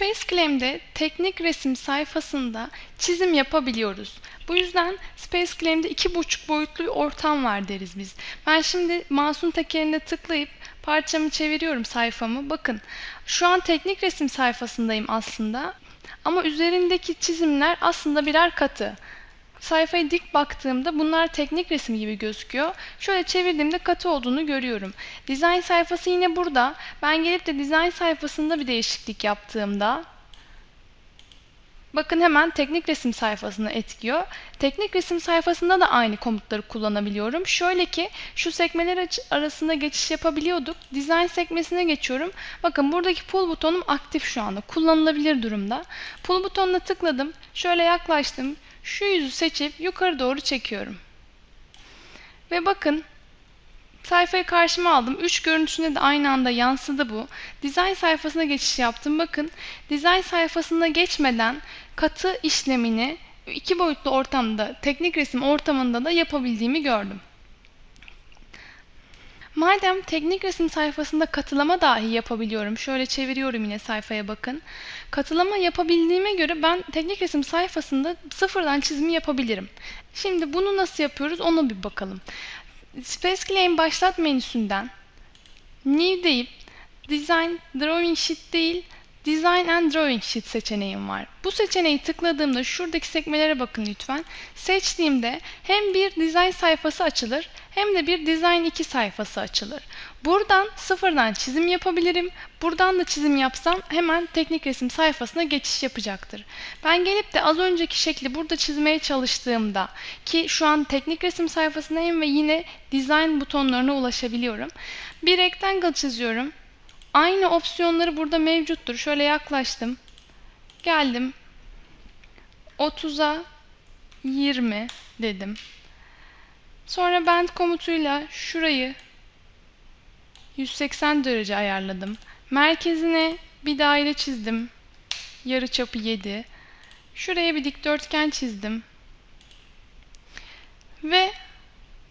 Space Claim'de teknik resim sayfasında çizim yapabiliyoruz. Bu yüzden Space Claim'de iki buçuk boyutlu ortam var deriz biz. Ben şimdi mouse'un tekerine tıklayıp parçamı çeviriyorum sayfamı. Bakın şu an teknik resim sayfasındayım aslında. Ama üzerindeki çizimler aslında birer katı. Sayfaya dik baktığımda bunlar teknik resim gibi gözüküyor. Şöyle çevirdiğimde katı olduğunu görüyorum. Dizayn sayfası yine burada. Ben gelip de dizayn sayfasında bir değişiklik yaptığımda Bakın hemen teknik resim sayfasına etkiyor. Teknik resim sayfasında da aynı komutları kullanabiliyorum. Şöyle ki şu sekmeler arasında geçiş yapabiliyorduk. Design sekmesine geçiyorum. Bakın buradaki pull butonum aktif şu anda. Kullanılabilir durumda. Pull butonuna tıkladım. Şöyle yaklaştım. Şu yüzü seçip yukarı doğru çekiyorum. Ve bakın Sayfayı karşıma aldım. Üç görüntüsünde de aynı anda yansıdı bu. Dizayn sayfasına geçiş yaptım. Bakın dizayn sayfasına geçmeden katı işlemini iki boyutlu ortamda, teknik resim ortamında da yapabildiğimi gördüm. Madem teknik resim sayfasında katılama dahi yapabiliyorum. Şöyle çeviriyorum yine sayfaya bakın. Katılama yapabildiğime göre ben teknik resim sayfasında sıfırdan çizimi yapabilirim. Şimdi bunu nasıl yapıyoruz ona bir bakalım. Space Claim başlat menüsünden New deyip Design Drawing Sheet değil Design and Drawing Sheet seçeneğim var. Bu seçeneği tıkladığımda şuradaki sekmelere bakın lütfen. Seçtiğimde hem bir dizayn sayfası açılır hem de bir Design 2 sayfası açılır. Buradan sıfırdan çizim yapabilirim. Buradan da çizim yapsam hemen teknik resim sayfasına geçiş yapacaktır. Ben gelip de az önceki şekli burada çizmeye çalıştığımda ki şu an teknik resim sayfasındayım ve yine Design butonlarına ulaşabiliyorum. Bir rectangle çiziyorum. Aynı opsiyonları burada mevcuttur. Şöyle yaklaştım. Geldim. 30'a 20 dedim. Sonra bend komutuyla şurayı 180 derece ayarladım. Merkezine bir daire çizdim. Yarıçapı 7. Şuraya bir dikdörtgen çizdim. Ve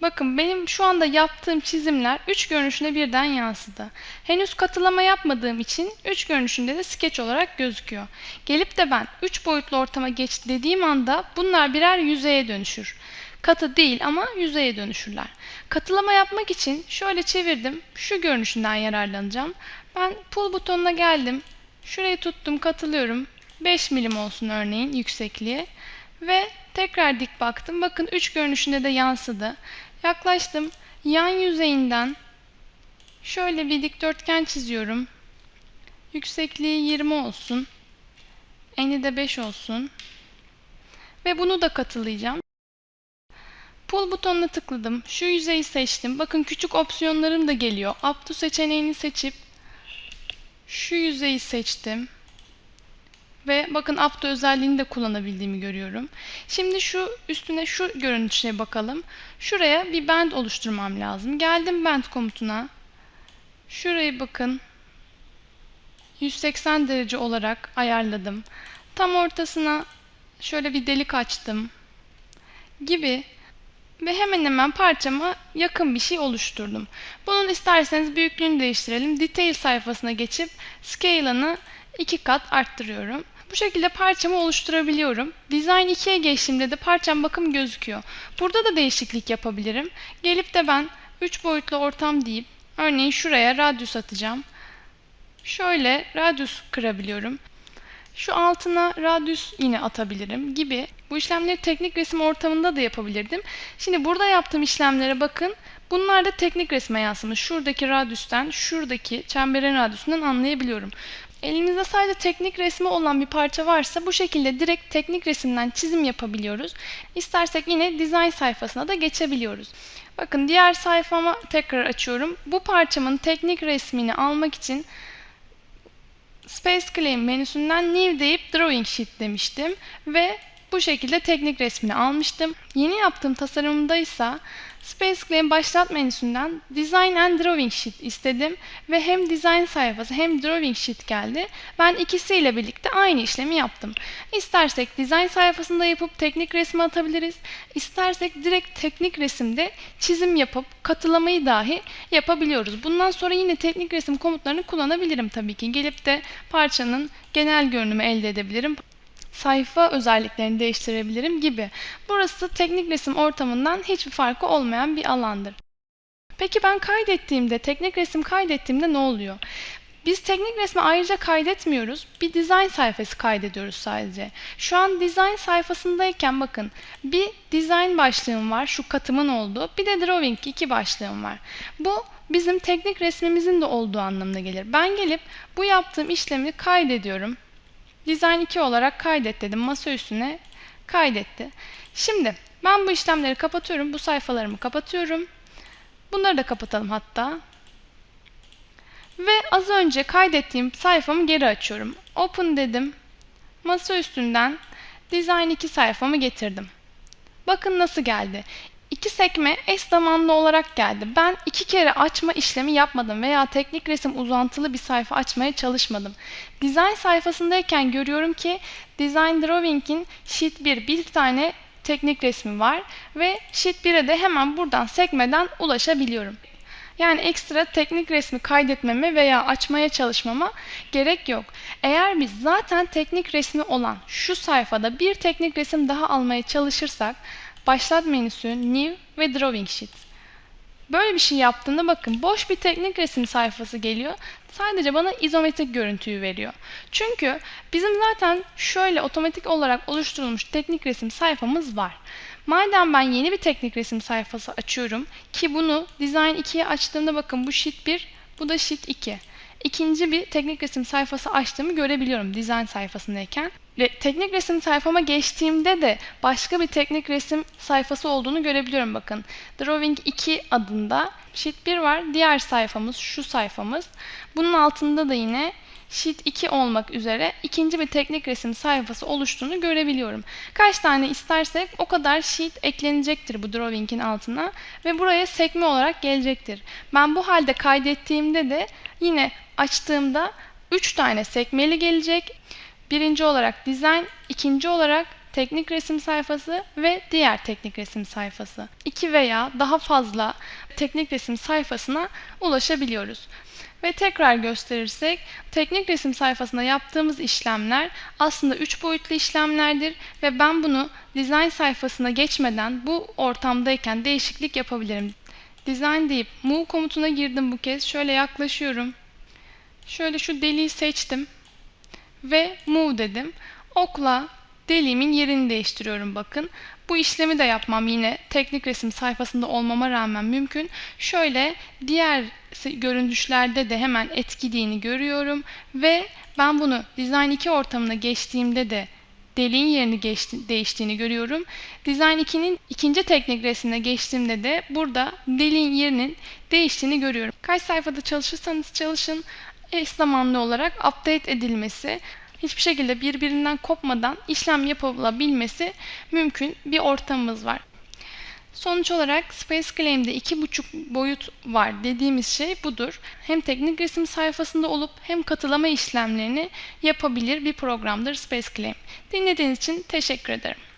Bakın benim şu anda yaptığım çizimler üç görünüşüne birden yansıdı. Henüz katılama yapmadığım için üç görünüşünde de skeç olarak gözüküyor. Gelip de ben üç boyutlu ortama geç dediğim anda bunlar birer yüzeye dönüşür. Katı değil ama yüzeye dönüşürler. Katılama yapmak için şöyle çevirdim. Şu görünüşünden yararlanacağım. Ben pull butonuna geldim. Şurayı tuttum katılıyorum. 5 milim olsun örneğin yüksekliği. Ve tekrar dik baktım. Bakın üç görünüşünde de yansıdı. Yaklaştım. Yan yüzeyinden şöyle bir dikdörtgen çiziyorum. Yüksekliği 20 olsun. Eni de 5 olsun. Ve bunu da katılayacağım. Pull butonuna tıkladım. Şu yüzeyi seçtim. Bakın küçük opsiyonlarım da geliyor. Up to seçeneğini seçip şu yüzeyi seçtim. Ve bakın up to özelliğini de kullanabildiğimi görüyorum. Şimdi şu üstüne şu görüntüye bakalım. Şuraya bir bend oluşturmam lazım. Geldim bend komutuna. Şurayı bakın. 180 derece olarak ayarladım. Tam ortasına şöyle bir delik açtım. Gibi ve hemen hemen parçama yakın bir şey oluşturdum. Bunun isterseniz büyüklüğünü değiştirelim. Detail sayfasına geçip scale'ını iki kat arttırıyorum. Bu şekilde parçamı oluşturabiliyorum. Design 2'ye geçtiğimde de parçam bakım gözüküyor. Burada da değişiklik yapabilirim. Gelip de ben 3 boyutlu ortam deyip örneğin şuraya radius atacağım. Şöyle radius kırabiliyorum. Şu altına radius yine atabilirim gibi. Bu işlemleri teknik resim ortamında da yapabilirdim. Şimdi burada yaptığım işlemlere bakın. Bunlar da teknik resme yansımış. Şuradaki radiüsten, şuradaki çemberin radiusundan anlayabiliyorum. Elimizde sadece teknik resmi olan bir parça varsa bu şekilde direkt teknik resimden çizim yapabiliyoruz. İstersek yine dizayn sayfasına da geçebiliyoruz. Bakın diğer sayfama tekrar açıyorum. Bu parçamın teknik resmini almak için Space Claim menüsünden New deyip Drawing Sheet demiştim ve bu şekilde teknik resmini almıştım. Yeni yaptığım tasarımda ise Space Claim başlat menüsünden Design and Drawing Sheet istedim ve hem design sayfası hem drawing sheet geldi. Ben ikisiyle birlikte aynı işlemi yaptım. İstersek design sayfasında yapıp teknik resmi atabiliriz. İstersek direkt teknik resimde çizim yapıp katılamayı dahi yapabiliyoruz. Bundan sonra yine teknik resim komutlarını kullanabilirim tabii ki. Gelip de parçanın genel görünümü elde edebilirim. Sayfa özelliklerini değiştirebilirim gibi. Burası teknik resim ortamından hiçbir farkı olmayan bir alandır. Peki ben kaydettiğimde, teknik resim kaydettiğimde ne oluyor? Biz teknik resmi ayrıca kaydetmiyoruz. Bir design sayfası kaydediyoruz sadece. Şu an design sayfasındayken bakın bir design başlığım var. Şu katımın olduğu. Bir de drawing iki başlığım var. Bu bizim teknik resmimizin de olduğu anlamına gelir. Ben gelip bu yaptığım işlemi kaydediyorum. Design 2 olarak kaydet dedim. Masa üstüne kaydetti. Şimdi ben bu işlemleri kapatıyorum. Bu sayfalarımı kapatıyorum. Bunları da kapatalım hatta. Ve az önce kaydettiğim sayfamı geri açıyorum. Open dedim. Masa üstünden Design 2 sayfamı getirdim. Bakın nasıl geldi. İki sekme eş zamanlı olarak geldi. Ben iki kere açma işlemi yapmadım veya teknik resim uzantılı bir sayfa açmaya çalışmadım. Design sayfasındayken görüyorum ki Design Drawing'in Sheet 1 bir tane teknik resmi var ve Sheet 1'e de hemen buradan sekmeden ulaşabiliyorum. Yani ekstra teknik resmi kaydetmeme veya açmaya çalışmama gerek yok. Eğer biz zaten teknik resmi olan şu sayfada bir teknik resim daha almaya çalışırsak Başlat menüsü, New ve Drawing Sheet. Böyle bir şey yaptığında bakın boş bir teknik resim sayfası geliyor. Sadece bana izometrik görüntüyü veriyor. Çünkü bizim zaten şöyle otomatik olarak oluşturulmuş teknik resim sayfamız var. Madem ben yeni bir teknik resim sayfası açıyorum ki bunu Design 2'ye açtığımda bakın bu Sheet 1, bu da Sheet 2. İkinci bir teknik resim sayfası açtığımı görebiliyorum Design sayfasındayken. Ve teknik resim sayfama geçtiğimde de başka bir teknik resim sayfası olduğunu görebiliyorum bakın. Drawing 2 adında Sheet 1 var. Diğer sayfamız şu sayfamız. Bunun altında da yine Sheet 2 olmak üzere ikinci bir teknik resim sayfası oluştuğunu görebiliyorum. Kaç tane istersek o kadar sheet eklenecektir bu drawing'in altına ve buraya sekme olarak gelecektir. Ben bu halde kaydettiğimde de yine açtığımda 3 tane sekmeli gelecek. Birinci olarak design, ikinci olarak teknik resim sayfası ve diğer teknik resim sayfası. İki veya daha fazla teknik resim sayfasına ulaşabiliyoruz. Ve tekrar gösterirsek teknik resim sayfasında yaptığımız işlemler aslında 3 boyutlu işlemlerdir ve ben bunu design sayfasına geçmeden bu ortamdayken değişiklik yapabilirim. Design deyip move komutuna girdim bu kez. Şöyle yaklaşıyorum. Şöyle şu deliği seçtim ve move dedim. Okla deliğimin yerini değiştiriyorum bakın. Bu işlemi de yapmam yine teknik resim sayfasında olmama rağmen mümkün. Şöyle diğer görünüşlerde de hemen etkilediğini görüyorum ve ben bunu Design 2 ortamına geçtiğimde de deliğin yerini geçti, değiştiğini görüyorum. Design 2'nin ikinci teknik resmine geçtiğimde de burada deliğin yerinin değiştiğini görüyorum. Kaç sayfada çalışırsanız çalışın eş zamanlı olarak update edilmesi, hiçbir şekilde birbirinden kopmadan işlem yapılabilmesi mümkün bir ortamımız var. Sonuç olarak Space Claim'de iki buçuk boyut var dediğimiz şey budur. Hem teknik resim sayfasında olup hem katılama işlemlerini yapabilir bir programdır Space Claim. Dinlediğiniz için teşekkür ederim.